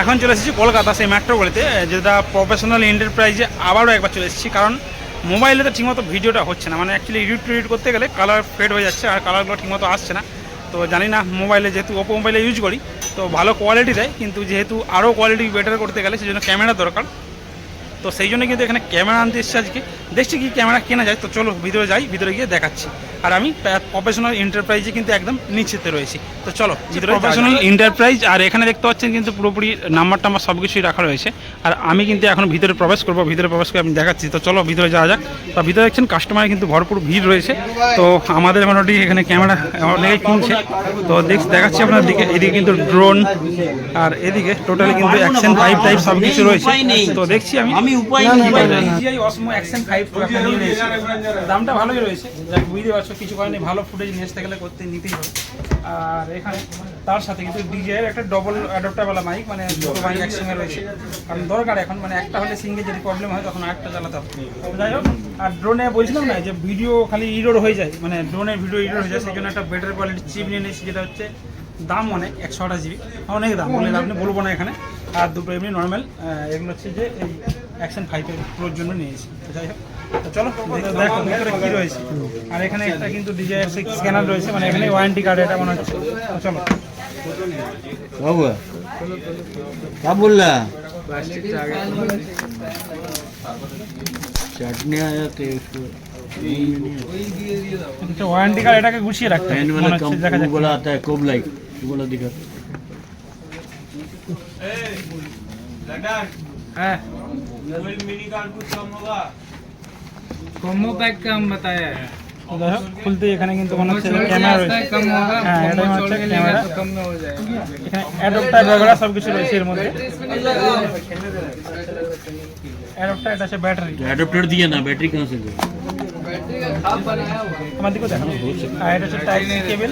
এখন চলে এসেছি কলকাতা, সেই মেট্রোগুলিতে যেটা প্রফেশনাল এন্টারপ্রাইজে আবারও একবার চলে এসেছি। কারণ মোবাইলে তো ঠিকমতো ভিডিওটা হচ্ছে না। মানে অ্যাকচুয়ালি এডিট এডিট করতে গেলে কালার ফেড হয়ে যাচ্ছে আর কালারগুলো ঠিকমতো আসছে না। তো জানি না মোবাইলে যেহেতু ওপো মোবাইলে ইউজ করি, তো ভালো কোয়ালিটি দেয়। কিন্তু যেহেতু আরও কোয়ালিটি বেটার করতে গেলে সেই জন্য ক্যামেরা দরকার। তো সেই জন্য কিন্তু এখানে ক্যামেরা আনতে এসেছি আজকে। দেখছি কি ক্যামেরা কেনা যায়। তো চলো ভিতরে যাই ভিতরে গিয়ে দেখাচ্ছি। আর আমি প্রফেশনাল এন্টারপ্রাইজে কিন্তু একদম নিচেতে রয়েছি। তো চলো ভিতরে প্রফেশনাল এন্টারপ্রাইজ আর এখানে দেখতে পাচ্ছেন কিন্তু পুরোপুরি নাম্বার টাম্বার সব কিছুই রাখা রয়েছে। আর আমি কিন্তু এখন ভিতরে প্রবেশ করব ভিতরে প্রবেশ করে আমি দেখাচ্ছি। তো চলো ভিতরে যাওয়া যাক। তো ভিতরে দেখছেন কাস্টমার কিন্তু ভরপুর ভিড় রয়েছে। তো আমাদের মোটামুটি এখানে ক্যামেরা অনেকেই কিনছে। তো দেখ দেখাচ্ছি আপনার দিকে। এদিকে কিন্তু ড্রোন আর এদিকে টোটালি কিন্তু অ্যাকশন ফাইভ টাইপ সব কিছু রয়েছে। তো দেখছি আমি আমি উপায় নেই DJI Osmo Action 5 Pro একটা নিয়ে নিয়েছি। দামটা ভালোই রয়েছে। যাক বুঝতে পারছ কিছু কারণে ভালো ফুটেজ নিয়ে আসতে গেলে করতে নিতেই হবে। আর এখানে তার সাথে কিন্তু এর একটা ডবল অ্যাডাপ্টার মাইক মানে দুটো মাইক একসঙ্গে রয়েছে। কারণ দরকার এখন মানে একটা হলে সিঙ্গেল যদি প্রবলেম হয় তখন আরেকটা চালাতে হবে। যাই হোক আর ড্রোনে বলছিলাম না যে ভিডিও খালি ইরোড হয়ে যায়। মানে ড্রোনের ভিডিও ইরোড হয়ে যায় সেই জন্য একটা বেটার কোয়ালিটির চিপ নিয়ে নিয়েছি যেটা হচ্ছে দাম অনেক একশো আঠাশ জিবি অনেক দাম বলে আপনি বলব না এখানে। আর দুটো এমনি নর্মাল এগুলো হচ্ছে যে এই অ্যাকশন ফাইভের প্রোর জন্য নিয়েছি তো যাই হোক তো চলো দেখো দেখো ভিতরে কী রয়েছে আর এখানে একটা কিন্তু ডিজাই স্ক্যানার রয়েছে মানে এখানে ওয়ারেন্টি কার্ড এটা মনে হচ্ছে তো চলো क्या हुआ क्या बोल रहा चटनी आया तो उसको একটা ওয়ারেন্টি কার্ড এটাকে গুছিয়ে রাখতে হবে फैन মনে वाला হচ্ছে कम দেখা वो যাক बोला आता है कोब लाइक वो बोला दिखा হ্যাঁ कॉम्बो पैक का हम बताया है তো যাই হোক খুলতে এখানে কিন্তু মনে হচ্ছে छोड़ ক্যামেরা दिया রয়েছে कम होगा হ্যাঁ এটাই कॉम्बो মনে छोड़ হচ্ছে के लेगा ক্যামেরা तो कम में हो जाएगा এখানে অ্যাডপ্টার বগেরা সব কিছু রয়েছে এর মধ্যে অ্যাডপ্টার এটা হচ্ছে ব্যাটারি एडोप्टर दिया ना बैटरी कहाँ से गई আমার দিকেও দেখো আর এটা হচ্ছে টাইপ সি কেবল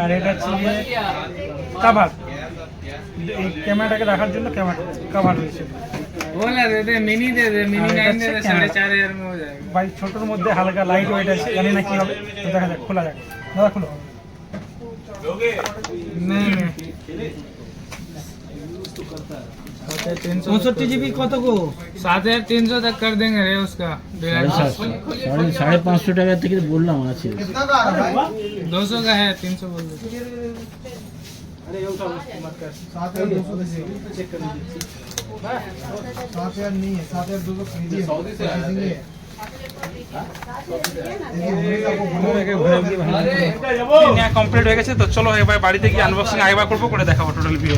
আর এটা হচ্ছে কাভার এই ক্যামেরাটাকে রাখার জন্য ক্যামেরা কাভার হয়েছে। ভাই ছোটোর মধ্যে হালকা লাইট ওয়েট আছে জানি না কি হবে। দেখা যাক খোলা যাক। দাদা খুলো। না। नहीं চৌষট্টি জিবি কত গো सात हजार तीन सौ तक कर देंगे रे उसका साढ़े सात सौ साढ़े साढ़े पाँच सौ টাকা থেকে বললাম আছে दो सौ का है तीन सौ बोल दो सात हजार दो सौ चेक कर लीजिए सात हजार नहीं है सात हजार दो सौ खरीदिए खरीदेंगे কমপ্লিট হয়ে গেছে তো চলো এবার বাড়িতে গিয়ে আনবক্সিং আরেকবার করবো করে দেখাবো টোটাল ভিডিও